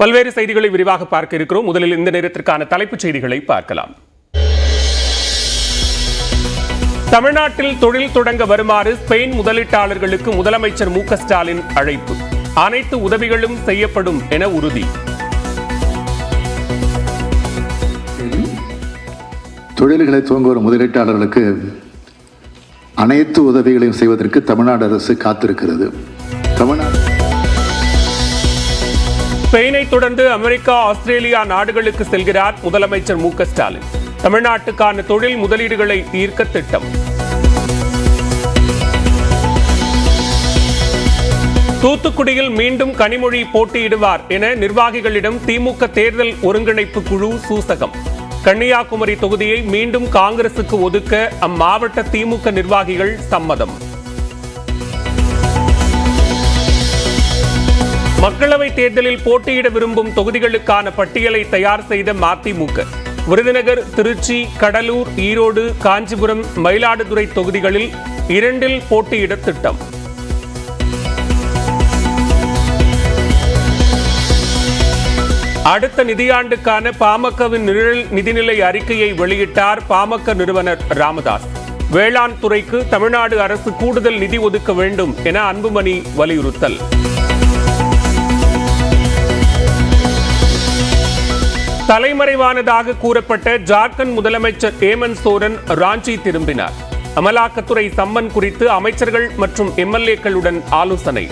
பல்வேறு செய்திகளை விரிவாக பார்க்க இருக்கிறோம். முதலில் இந்த நேரத்திற்கான தலைப்புச் செய்திகளை பார்க்கலாம். தமிழ்நாட்டில் தொழில் தொடங்க வருமாறு ஸ்பெயின் முதலீட்டாளர்களுக்கு முதலமைச்சர் மு ஸ்டாலின் அழைப்பு. அனைத்து உதவிகளும் செய்யப்படும் என உறுதி. தொழில்களை துவங்க வரும் முதலீட்டாளர்களுக்கு அனைத்து உதவிகளையும் செய்வதற்கு தமிழ்நாடு அரசு காத்திருக்கிறது. தமிழ்நாடு ஸ்பெயினை தொடர்ந்து அமெரிக்கா ஆஸ்திரேலியா நாடுகளுக்கு செல்கிறார் முதலமைச்சர் மு ஸ்டாலின். தமிழ்நாட்டுக்கான தொழில் முதலீடுகளை ஈர்க்க திட்டம். தூத்துக்குடியில் மீண்டும் கனிமொழி போட்டியிடுவார் என நிர்வாகிகளிடம் திமுக தேர்தல் ஒருங்கிணைப்பு குழு சூசகம். கன்னியாகுமரி தொகுதியை மீண்டும் காங்கிரசுக்கு ஒதுக்க அம்மாவட்ட திமுக நிர்வாகிகள் சம்மதம். மக்களவை தேர்தலில் போட்டியிட விரும்பும் தொகுதிகளுக்கான பட்டியலை தயார் செய்த மதிமுக. விருதுநகர் திருச்சி கடலூர் ஈரோடு காஞ்சிபுரம் மயிலாடுதுறை தொகுதிகளில் இரண்டில் போட்டியிட திட்டம். அடுத்த நிதியாண்டுக்கான பாமகவின் நிழல் நிதிநிலை அறிக்கையை வெளியிட்டார் பாமக நிறுவனர் ராமதாஸ். வேளாண் துறைக்கு தமிழ்நாடு அரசு கூடுதல் நிதி ஒதுக்க வேண்டும் என அன்புமணி வலியுறுத்தல். தலைமறைவானதாக கூறப்பட்ட ஜார்க்கண்ட் முதலமைச்சர் ஹேமந்த் சோரன் ராஞ்சி திரும்பினார். அமலாக்கத்துறை சம்மன் குறித்து அமைச்சர்கள் மற்றும் எம்எல்ஏக்களுடன் ஆலோசனை.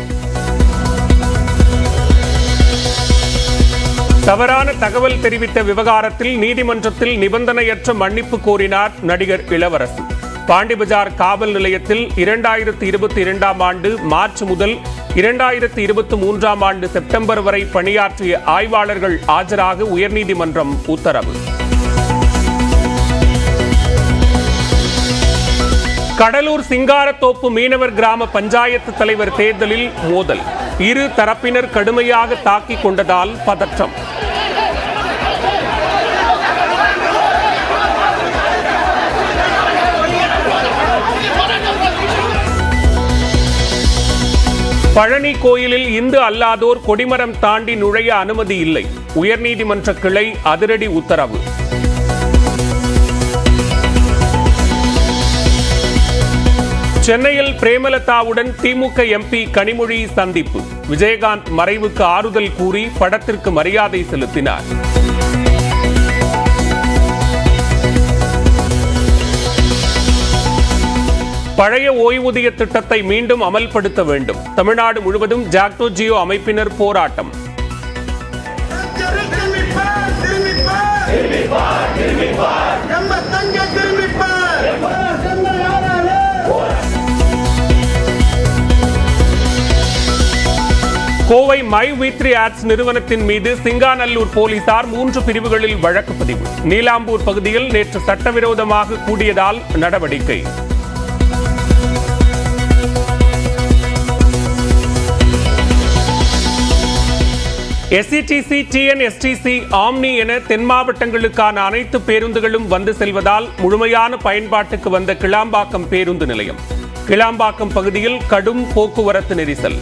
தவறான தகவல் தெரிவித்த விவகாரத்தில் நீதிமன்றத்தில் நிபந்தனையற்ற மன்னிப்பு கோரினார் நடிகர் இளவரசன் பாண்டிபஜார் காவல் நிலையத்தில் இரண்டாயிரத்தி இருபத்தி இரண்டாம் ஆண்டு மார்ச் முதல் இரண்டாயிரத்தி இருபத்தி மூன்றாம் ஆண்டு செப்டம்பர் வரை பணியாற்றிய ஆய்வாளர்கள் ஆஜராக உயர்நீதிமன்றம் உத்தரவு. கடலூர் சிங்காரத்தோப்பு மீனவர் கிராம பஞ்சாயத்து தலைவர் தேர்தலில் மோதல். இரு தரப்பினர் கடுமையாக தாக்கிக் கொண்டதால் பதற்றம். பழனி கோயிலில் இந்து அல்லாதோர் கொடிமரம் தாண்டி நுழைய அனுமதி இல்லை. உயர்நீதிமன்ற கிளை அதிரடி உத்தரவு. சென்னையில் பிரேமலதாவுடன் திமுக எம்பி கனிமொழி சந்திப்பு. விஜயகாந்த் மறைவுக்கு ஆறுதல் கூறி படத்திற்கு மரியாதை செலுத்தினார். பழைய ஓய்வூதிய திட்டத்தை மீண்டும் அமல்படுத்த வேண்டும். தமிழ்நாடு முழுவதும் ஜாக்டோ ஜியோ அமைப்பினர் போராட்டம். கோவை மை வீத்ரி ஆட்ஸ் நிறுவனத்தின் மீது சிங்காநல்லூர் போலீசார் மூன்று பிரிவுகளில் வழக்கு பதிவு. நீலாம்பூர் பகுதியில் நேற்று சட்டவிரோதமாக கூடியதால் நடவடிக்கை. எஸ்இடிசி டிஎன் எஸ்டிசி ஆம்னி என தென் மாவட்டங்களுக்கான அனைத்து பேருந்துகளும் வந்து செல்வதால் முழுமையான பயன்பாட்டுக்கு வந்த கிளாம்பாக்கம் பேருந்து நிலையம். கிளாம்பாக்கம் பகுதியில் கடும் போக்குவரத்து நெரிசல்.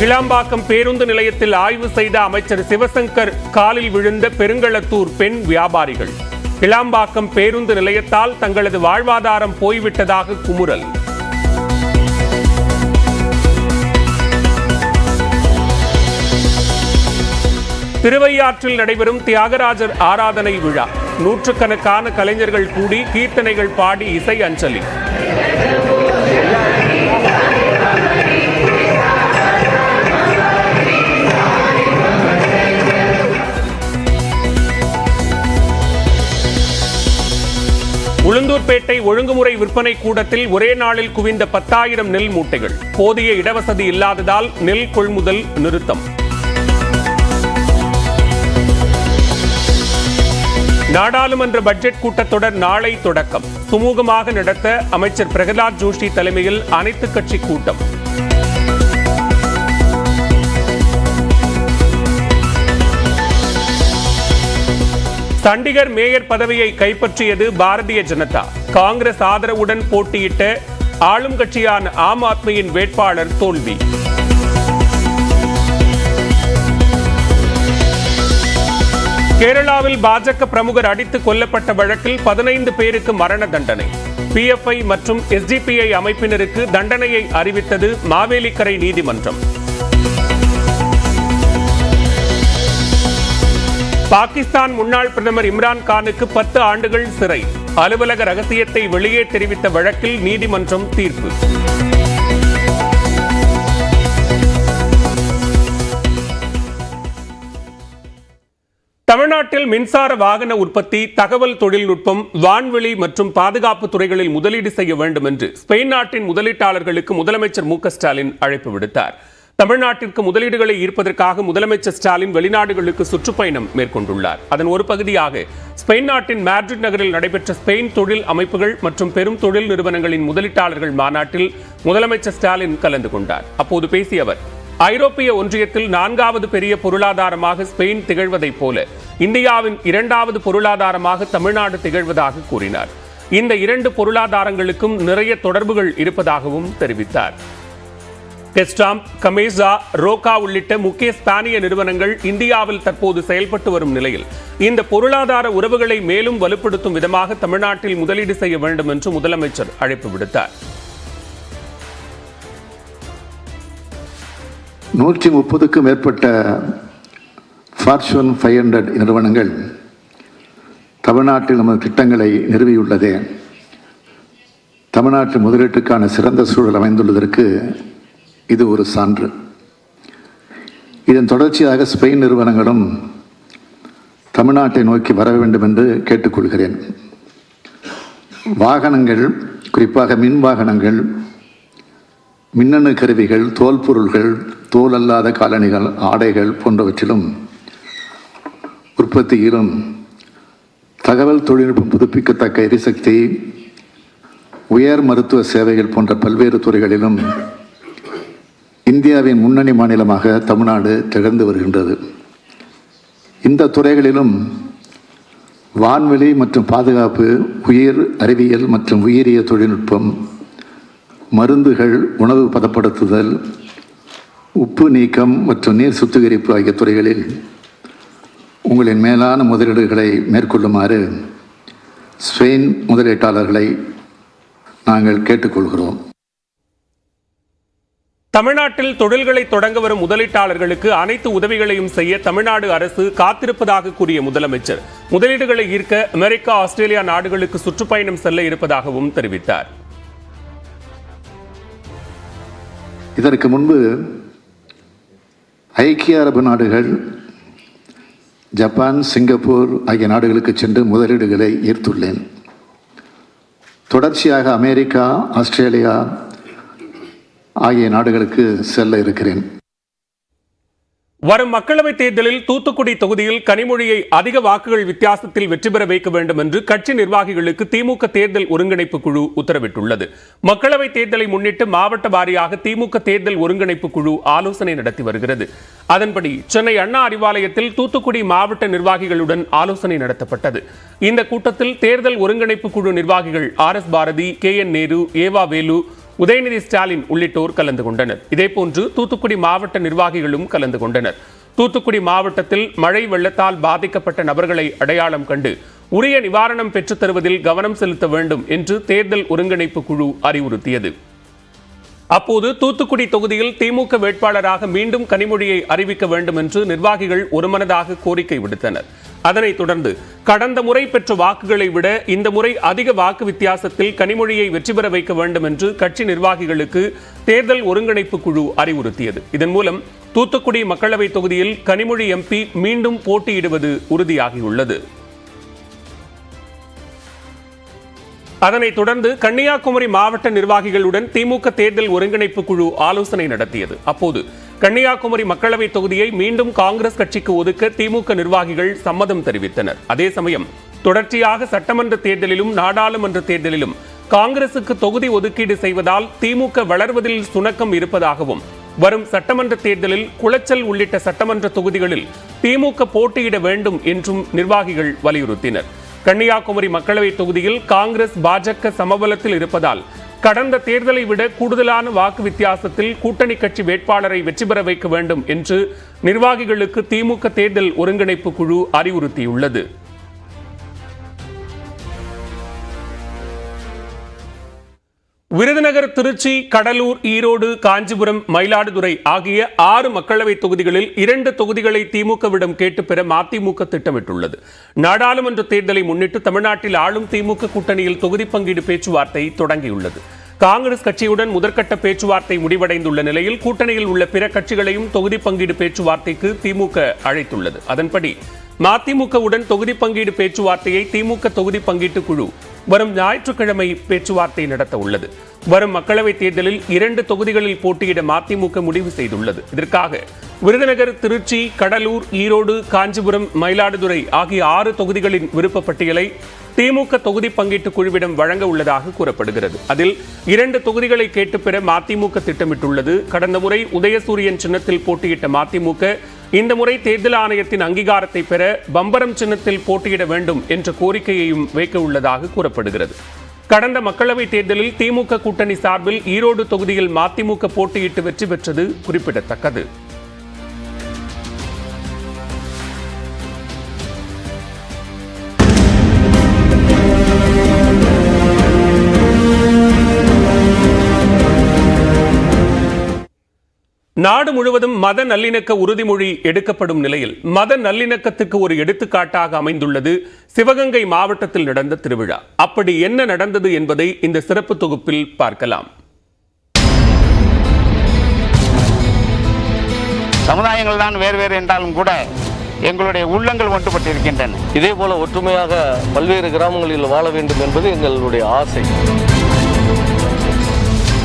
கிளாம்பாக்கம் பேருந்து நிலையத்தில் ஆய்வு செய்த அமைச்சர் சிவசங்கர் காலில் விழுந்த பெருங்களத்தூர் பெண் வியாபாரிகள். கிளாம்பாக்கம் பேருந்து நிலையத்தால் தங்களது வாழ்வாதாரம் போய்விட்டதாக குமுறல். திருவையாற்றில் நடைபெறும் தியாகராஜர் ஆராதனை விழா. நூற்றுக்கணக்கான கலைஞர்கள் கூடி கீர்த்தனைகள் பாடி இசை அஞ்சலி. உளுந்தூர்பேட்டை ஒழுங்குமுறை விற்பனை கூடத்தில் ஒரே நாளில் குவிந்த பத்தாயிரம் நெல் மூட்டைகள். போதிய இடவசதி இல்லாததால் நெல் கொள்முதல் நிறுத்தம். நாடாளுமன்ற பட்ஜெட் கூட்டத்தொடர் நாளை தொடக்கம். சுமூகமாக நடத்த அமைச்சர் பிரகலாத் ஜோஷி தலைமையில் அனைத்துக் கட்சி கூட்டம். சண்டிகர் மேயர் பதவியை கைப்பற்றியது பாரதிய ஜனதா. காங்கிரஸ் ஆதரவுடன் போட்டியிட்ட ஆளும் கட்சியான ஆம் ஆத்மியின் வேட்பாளர் தோல்வி. கேரளாவில் பாஜக பிரமுகர் அடித்து கொல்லப்பட்ட வழக்கில் பதினைந்து பேருக்கு மரண தண்டனை. பிஎஃப்ஐ மற்றும் எஸ்டிபிஐ அமைப்பினருக்கு தண்டனையை அறிவித்தது மாவேலிக்கரை நீதிமன்றம். பாகிஸ்தான் முன்னாள் பிரதமர் இம்ரான் கானுக்கு பத்து ஆண்டுகள் சிறை. அலுவலக ரகசியத்தை வெளியே தெரிவித்த வழக்கில் நீதிமன்றம் தீர்ப்பு. தமிழ்நாட்டில் மின்சார வாகன உற்பத்தி தகவல் தொழில்நுட்பம் வான்வெளி மற்றும் பாதுகாப்பு துறைகளில் முதலீடு செய்ய வேண்டும் என்று ஸ்பெயின் நாட்டின் முதலீட்டாளர்களுக்கு முதலமைச்சர் மு ஸ்டாலின் அழைப்பு விடுத்தார். தமிழ்நாட்டிற்கு முதலீடுகளை ஈர்ப்பதற்காக முதலமைச்சர் ஸ்டாலின் வெளிநாடுகளுக்கு சுற்றுப்பயணம் மேற்கொண்டுள்ளார். அதன் ஒரு பகுதியாக ஸ்பெயின் நாட்டின் மேட்ரிட் நகரில் நடைபெற்ற ஸ்பெயின் தொழில் அமைப்புகள் மற்றும் பெரும் தொழில் நிறுவனங்களின் முதலீட்டாளர்கள் மாநாட்டில் முதலமைச்சர் ஸ்டாலின் கலந்து கொண்டார். அப்போது பேசிய அவர் ஐரோப்பிய ஒன்றியத்தில் நான்காவது பெரிய பொருளாதாரமாக ஸ்பெயின் திகழ்வதைப் போல இந்தியாவின் இரண்டாவது பொருளாதாரமாக தமிழ்நாடு திகழ்வதாக கூறினார். இந்த இரண்டு பொருளாதாரங்களுக்கும் நிறைய தொடர்புகள் இருப்பதாகவும் தெரிவித்தார். கெஸ்டாம் கமேசா ரோகா உள்ளிட்ட முக்கிய ஸ்பானிய நிறுவனங்கள் இந்தியாவில் தற்போது செயல்பட்டு வரும் நிலையில். இந்த பொருளாதார உறவுகளை மேலும் வலுப்படுத்தும் விதமாக தமிழ்நாட்டில் முதலீடு செய்ய வேண்டும் என்று முதலமைச்சர் அழைப்பு விடுத்தார். நூற்றி முப்பதுக்கும் மேற்பட்ட ஃபார்ச்சூன் ஃபைவ் ஹண்ட்ரட் நிறுவனங்கள் தமிழ்நாட்டில் நமது திட்டங்களை நிறுவியுள்ளதே. தமிழ்நாட்டு முதலீட்டுக்கான சிறந்த சூழல் அமைந்துள்ளதற்கு இது ஒரு சான்று. இதன் தொடர்ச்சியாக ஸ்பெயின் நிறுவனங்களும் தமிழ்நாட்டை நோக்கி வர வேண்டும் என்று கேட்டுக்கொள்கிறேன். வாகனங்கள் குறிப்பாக மின் வாகனங்கள் மின்னணு கருவிகள் தோல் பொருள்கள் தோல் அல்லாத காலணிகள் ஆடைகள் போன்றவற்றிலும் உற்பத்தியிலும் தகவல் தொழில்நுட்பம் புதுப்பிக்கத்தக்க எரிசக்தி உயர் மருத்துவ சேவைகள் போன்ற பல்வேறு துறைகளிலும் இந்தியாவின் முன்னணி மாநிலமாக தமிழ்நாடு திகழ்ந்து வருகின்றது. இந்த துறைகளிலும் வான்வெளி மற்றும் பாதுகாப்பு உயிர் அறிவியல் மற்றும் உயிரிய தொழில்நுட்பம் மருந்துகள் உணவு பதப்படுத்துதல் உப்பு நீக்கம் மற்றும் நீர் சுத்திகரிப்பு ஆகிய துறைகளில் உங்களின் மேலான முதலீடுகளை மேற்கொள்ளுமாறு ஸ்பெயின் முதலீட்டாளர்களை நாங்கள் கேட்டுக்கொள்கிறோம். தமிழ்நாட்டில் தொழில்களை தொடங்க வரும் முதலீட்டாளர்களுக்கு அனைத்து உதவிகளையும் செய்ய தமிழ்நாடு அரசு காத்திருப்பதாக கூறிய முதலமைச்சர். முதலீடுகளை ஈர்க்க அமெரிக்கா ஆஸ்திரேலியா நாடுகளுக்கு சுற்றுப்பயணம் செல்ல இருப்பதாகவும் தெரிவித்தார். இதற்கு முன்பு ஐக்கிய அரபு நாடுகள் ஜப்பான் சிங்கப்பூர் ஆகிய நாடுகளுக்கு சென்று முதலீடுகளை ஈர்த்துள்ளேன். தொடர்ச்சியாக அமெரிக்கா ஆஸ்திரேலியா ஆகிய நாடுகளுக்கு செல்ல இருக்கிறேன். வரும் மக்களவைத் தேர்தலில் தூத்துக்குடி தொகுதியில் கனிமொழியை அதிக வாக்குகள் வித்தியாசத்தில் வெற்றி பெற வைக்க வேண்டும் என்று கட்சி நிர்வாகிகளுக்கு திமுக தேர்தல் ஒருங்கிணைப்பு குழு உத்தரவிட்டுள்ளது. மக்களவைத் தேர்தலை முன்னிட்டு மாவட்ட வாரியாக திமுக தேர்தல் ஒருங்கிணைப்பு குழு ஆலோசனை நடத்தி வருகிறது. அதன்படி சென்னை அண்ணா அறிவாலயத்தில் தூத்துக்குடி மாவட்ட நிர்வாகிகளுடன் ஆலோசனை நடத்தப்பட்டது. இந்த கூட்டத்தில் தேர்தல் ஒருங்கிணைப்பு குழு நிர்வாகிகள் R S Bharathi K N Nehru ஏவா வேலு உதயநிதி ஸ்டாலின் உள்ளிட்டோர் கலந்து கொண்டனர். இதேபோன்று தூத்துக்குடி மாவட்ட நிர்வாகிகளும் கலந்து கொண்டனர். தூத்துக்குடி மாவட்டத்தில் மழை வெள்ளத்தால் பாதிக்கப்பட்ட நபர்களை அடையாளம் கண்டு உரிய நிவாரணம் பெற்றுத் தருவதில் கவனம் செலுத்த வேண்டும் என்று தேர்தல் ஒருங்கிணைப்பு குழு அறிவுறுத்தியது. அப்போது தூத்துக்குடி தொகுதியில் திமுக வேட்பாளராக மீண்டும் கனிமொழியை அறிவிக்க வேண்டும் என்று நிர்வாகிகள் ஒருமனதாக கோரிக்கை விடுத்தனர். அதனைத் தொடர்ந்து கடந்த முறை பெற்ற வாக்குகளை விட இந்த முறை அதிக வாக்கு வித்தியாசத்தில் கனிமொழியை வெற்றி பெற வைக்க வேண்டும் என்று கட்சி நிர்வாகிகளுக்கு தேர்தல் ஒருங்கிணைப்பு குழு அறிவுறுத்தியது. இதன் மூலம் தூத்துக்குடி மக்களவை தொகுதியில் கனிமொழி எம்பி மீண்டும் போட்டியிடுவது உறுதியாகியுள்ளது. அதனைத் தொடர்ந்து கன்னியாகுமரி மாவட்ட நிர்வாகிகளுடன் திமுக தேர்தல் ஒருங்கிணைப்பு குழு ஆலோசனை நடத்தியது. அப்போது கன்னியாகுமரி மக்களவை தொகுதியை மீண்டும் காங்கிரஸ் கட்சிக்கு ஒதுக்க திமுக நிர்வாகிகள் சம்மதம் தெரிவித்தனர். அதே சமயம் தொடர்ச்சியாக சட்டமன்ற தேர்தலிலும் நாடாளுமன்ற தேர்தலிலும் காங்கிரசுக்கு தொகுதி ஒதுக்கீடு செய்வதால் திமுக வளர்வதில் சுணக்கம் இருப்பதாகவும் வரும் சட்டமன்ற தேர்தலில் குளச்சல் உள்ளிட்ட சட்டமன்ற தொகுதிகளில் திமுக போட்டியிட வேண்டும் என்றும் நிர்வாகிகள் வலியுறுத்தினர். கன்னியாகுமரி மக்களவை தொகுதியில் காங்கிரஸ் பாஜக சமபலத்தில் இருப்பதால் கடந்த தேர்தலை விட கூடுதலான வாக்கு வித்தியாசத்தில் கூட்டணி கட்சி வேட்பாளரை வெற்றி பெற வைக்க வேண்டும் என்று நிர்வாகிகளுக்கு திமுக தேர்தல் ஒருங்கிணைப்பு குழு அறிவுறுத்தியுள்ளது. விருதுநகர் திருச்சி கடலூர் ஈரோடு காஞ்சிபுரம் மயிலாடுதுறை ஆகிய ஆறு மக்களவை தொகுதிகளில் இரண்டு தொகுதிகளை திமுகவிடம் கேட்டு பெற மதிமுக திட்டமிட்டுள்ளது. நாடாளுமன்ற தேர்தலை முன்னிட்டு தமிழ்நாட்டில் ஆளும் திமுக கூட்டணியில் தொகுதி பங்கீடு பேச்சுவார்த்தை தொடங்கியுள்ளது. காங்கிரஸ் கட்சியுடன் முதற்கட்ட பேச்சுவார்த்தை முடிவடைந்துள்ள நிலையில் கூட்டணியில் உள்ள பிற கட்சிகளையும் தொகுதி பங்கீடு பேச்சுவார்த்தைக்கு திமுக அழைத்துள்ளது. அதன்படி மதிமுகவுடன் தொகுதி பங்கீடு பேச்சுவார்த்தையை திமுக தொகுதி பங்கீட்டு குழு வரும் ஞாயிற்றுக்கிழமை பேச்சுவார்த்தை நடத்த உள்ளது வரும் மக்களவைத் தேர்தலில் இரண்டு தொகுதிகளில் போட்டியிட மதிமுக முடிவு செய்துள்ளது. இதற்காக விருதுநகர் திருச்சி கடலூர் ஈரோடு காஞ்சிபுரம் மயிலாடுதுறை ஆகிய ஆறு தொகுதிகளின் விருப்ப பட்டியலை திமுக தொகுதி பங்கீட்டு குழுவிடம் வழங்க உள்ளதாக கூறப்படுகிறது. அதில் இரண்டு தொகுதிகளை கேட்டு பெற மதிமுக திட்டமிட்டுள்ளது. கடந்த முறை உதயசூரியன் சின்னத்தில் போட்டியிட்ட மதிமுக இந்த முறை தேர்தல் ஆணையத்தின் அங்கீகாரத்தை பெற பம்பரம் சின்னத்தில் போட்டியிட வேண்டும் என்ற கோரிக்கையையும் வைக்க உள்ளதாக கூறப்படுகிறது. கடந்த மக்களவைத் தேர்தலில் திமுக கூட்டணி சார்பில் ஈரோடு தொகுதியில் மதிமுக போட்டியிட்டு வெற்றி பெற்றது குறிப்பிடத்தக்கது. நாடு முழுவதும் மத நல்லிணக்க உறுதிமொழி எடுக்கப்படும் நிலையில் மத நல்லிணக்கத்துக்கு ஒரு எடுத்துக்காட்டாக அமைந்துள்ளது சிவகங்கை மாவட்டத்தில் நடந்த திருவிழா. அப்படி என்ன நடந்தது என்பதை இந்த சிறப்பு தொகுப்பில் பார்க்கலாம். சமுதாயங்கள் தான் வேறு வேறு என்றாலும் கூட எங்களுடைய உள்ளங்கள் ஒன்றுபட்டிருக்கின்றன. இதே போல ஒற்றுமையாக பல்வேறு கிராமங்களில் வாழ வேண்டும் என்பது எங்களுடைய ஆசை.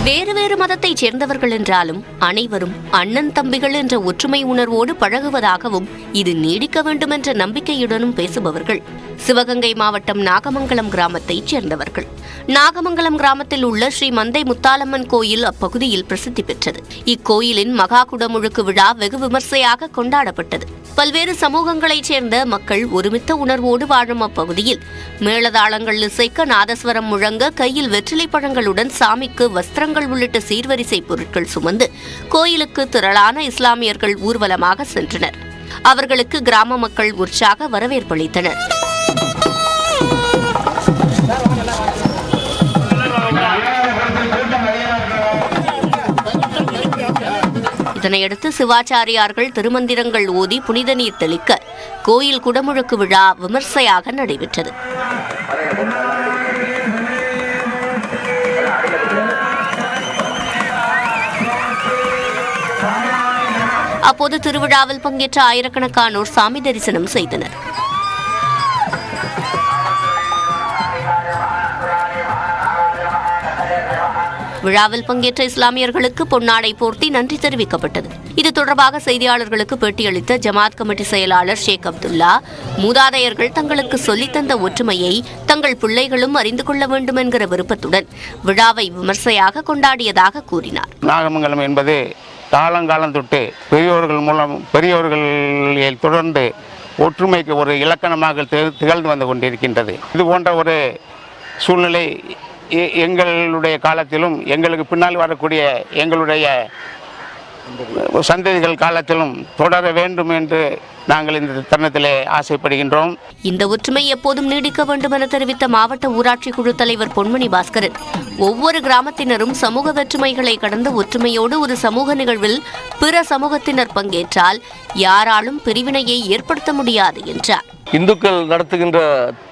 வேறு வேறு மதத்தைச் சேர்ந்தவர்கள் என்றாலும் அனைவரும் அண்ணன் தம்பிகள் என்ற ஒற்றுமை உணர்வோடு பழகுவதாகவும் இது நீடிக்க வேண்டும் என்ற நம்பிக்கையுடனும் பேசுபவர்கள். சிவகங்கை மாவட்டம் நாகமங்கலம் கிராமத்தைச் சேர்ந்தவர்கள். நாகமங்கலம் கிராமத்தில் உள்ள ஸ்ரீ மந்தை முத்தாலம்மன் கோயில் அப்பகுதியில் பிரசித்தி பெற்றது. இக்கோயிலின் மகா குடமுழுக்கு விழா வெகு விமர்சையாக கொண்டாடப்பட்டது. பல்வேறு சமூகங்களைச் சேர்ந்த மக்கள் ஒருமித்த உணர்வோடு வாழும் அப்பகுதியில். மேளதாளங்கள் இசைக்க நாதஸ்வரம் முழங்க கையில் வெற்றிலை பழங்களுடன் சாமிக்கு வஸ்திரங்கள் உள்ளிட்ட சீர்வரிசை பொருட்கள் சுமந்து கோயிலுக்கு திரளான இஸ்லாமியர்கள் ஊர்வலமாக சென்றனர். அவர்களுக்கு கிராம மக்கள் உற்சாக வரவேற்பளித்தனர் இதனையடுத்து சிவாச்சாரியார்கள் திருமந்திரங்கள் ஓதி புனித நீர் தெளிக்க கோயில் குடமுழுக்கு விழா விமர்சையாக நடைபெற்றது. அப்போது திருவிழாவில் பங்கேற்ற ஆயிரக்கணக்கானோர் சாமி தரிசனம் செய்தனர். விழாவில் பங்கேற்ற இஸ்லாமியர்களுக்கு பொன்னாடை போர்த்தி நன்றி தெரிவிக்கப்பட்டது. இது தொடர்பாக செய்தியாளர்களுக்கு பேட்டியளித்த ஜமாத் கமிட்டி செயலாளர் ஷேக் அப்துல்லா மூதாதையர்கள் தங்களுக்கு சொல்லித்தந்த ஒற்றுமையை தங்கள் பிள்ளைகளும் அறிந்து கொள்ள வேண்டும் என்கிற விருப்பத்துடன் விழாவை விமர்சையாக கொண்டாடியதாக கூறினார். நாகமங்கலம் என்பது காலங்காலம் தொட்டு பெரியோர்கள் மூலம் பெரியோர்கள் தொடர்ந்து ஒற்றுமைக்கு ஒரு இலக்கணமாக திகழ்ந்து வந்து கொண்டிருக்கின்றது. இது போன்ற ஒரு சூழ்நிலை எங்களுடைய காலத்திலும் எங்களுக்கு பின்னால் வரக்கூடிய எங்களுடைய சந்ததிகள் காலத்திலும் தொடர வேண்டும் என்று நாங்கள் இந்த தருணத்திலே ஆசைப்படுகின்றோம். இந்த ஒற்றுமை எப்போதும் நீடிக்க வேண்டும் என தெரிவித்த மாவட்ட ஊராட்சி குழு தலைவர் பொன்மணி பாஸ்கரன் ஒவ்வொரு கிராமத்தினரும் சமூக வேற்றுமைகளை கடந்து ஒற்றுமையோடு ஒரு சமூக நிகழ்வில் பிற சமூகத்தினர் பங்கேற்றால் யாராலும் பிரிவினையை ஏற்படுத்த முடியாது என்றார். இந்துக்கள் நடத்துகின்ற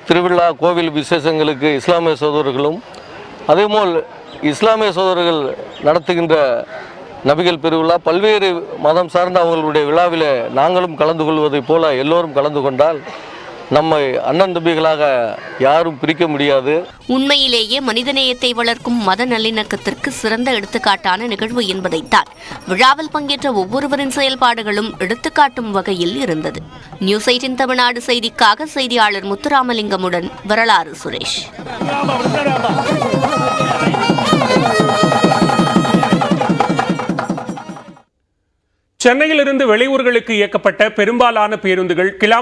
திருவிழா கோவில் விசேஷங்களுக்கு இஸ்லாமிய சகோதரர்களும் அதேபோல் இஸ்லாமிய சோதரர்கள் நடத்துகின்ற நபிகள் பெருவிழா பல்வேறு மதம் சார்ந்த அவர்களுடைய விழாவில் நாங்களும் கலந்து கொள்வதைப் போல எல்லோரும் கலந்து கொண்டால் நம்மை அண்ணன் தம்பிகளாக யாரும் பிரிக்க முடியாது. உண்மையிலேயே மனிதநேயத்தை வளர்க்கும் மத நல்லிணக்கத்திற்கு சிறந்த எடுத்துக்காட்டான நிகழ்வு என்பதைத்தான் விழாவில் பங்கேற்ற ஒவ்வொருவரின் செயல்பாடுகளும் எடுத்துக்காட்டும் வகையில் இருந்தது. நியூஸ் எயிட்டின் தமிழ்நாடு செய்திக்காக செய்தியாளர் முத்துராமலிங்கமுடன் வரலாறு சுரேஷ். சென்னையிலிருந்து வெளியூர்களுக்கு இயக்கப்பட்ட பெரும்பாலான பேருந்துகள் கிலா